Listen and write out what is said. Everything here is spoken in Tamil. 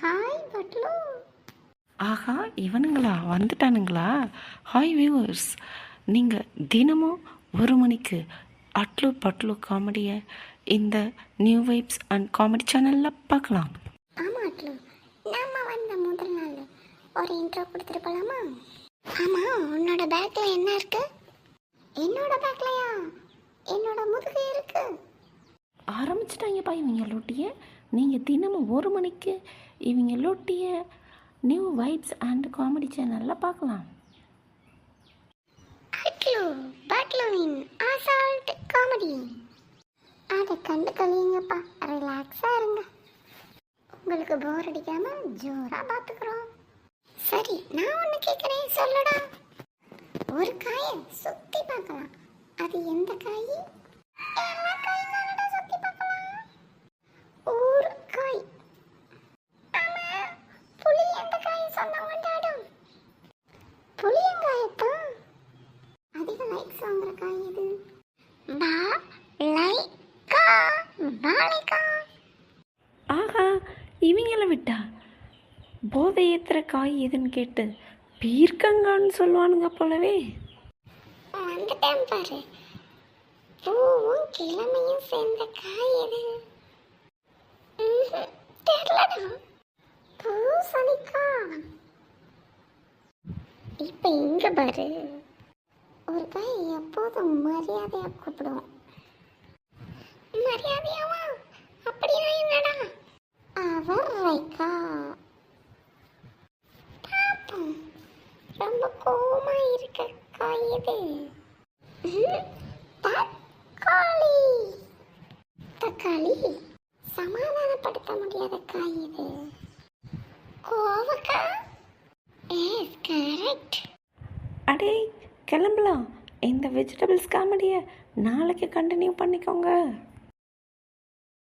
ஹாய் பட்லு ஆஹா இவனுங்களா? வந்துட்டானுங்களா? ஹாய் வியூவர்ஸ் நீங்கள் தினமும் ஒரு மணிக்கு அட்லு பட்லு காமெடியை இந்த நியூ வைப்ஸ் அண்ட் காமெடி சேனலில் பார்க்கலாம். ஆமா அட்லு. நாம வந்த முதல் நாள். ஒரு இன்ட்ரோ கொடுத்துட்டு போலாமா? ஆமா உன்னோட பேக்ல என்ன இருக்கு? என்னோட பேக்லயா என்னோட முதுகு இருக்கு. ஆரம்பிச்சிட்டாங்கப்பா இவங்க லொட்டிய. நீங்கள் தினமும் ஒரு மணிக்கு இவங்க லொட்டிய நியூ வைப்ஸ் அண்ட் காமெடி சேனலில் பார்க்கலாம். காமெடி அதை கண்டு கழியுங்கப்பா. ரிலாக்ஸாக இருங்க. உங்களுக்கு போர் அடிக்காமல் ஜோராக பார்த்துக்குறோம் சரி நான் ஒன்று கேட்குறேன் சொல்லுடா. ஒரு காயை சுற்றி பார்க்கலாம். அது எந்த காய்? லைக்கா பாலைக்கா ஆஹா இவங்கள விட்டா? போதை ஏத்துற காய் எதுன்னு கேட்டு பீர்க்கங்கான்னு சொல்லுவானுங்க போலவே. வந்துட்டேன் பாரு. பூவும் கிழமையும் சேர்ந்த காய் எது? தெரியலடா. பூசணிக்கா இப்ப இங்க பாரு. ஒரு காய் எப்போதும் மரியாதையா கூப்பிடுவோம் ரொம்ப கோமா இருக்க காய் தக்காளி. தக்காளி? சமாதானப்படுத்த முடியாத காய் இது ஏ எஸ் கரெக்ட் அடே கிளம்பலாம். இந்த வெஜிடபிள்ஸ் காமெடியை நாளைக்கு கண்டினியூ பண்ணிக்கோங்க.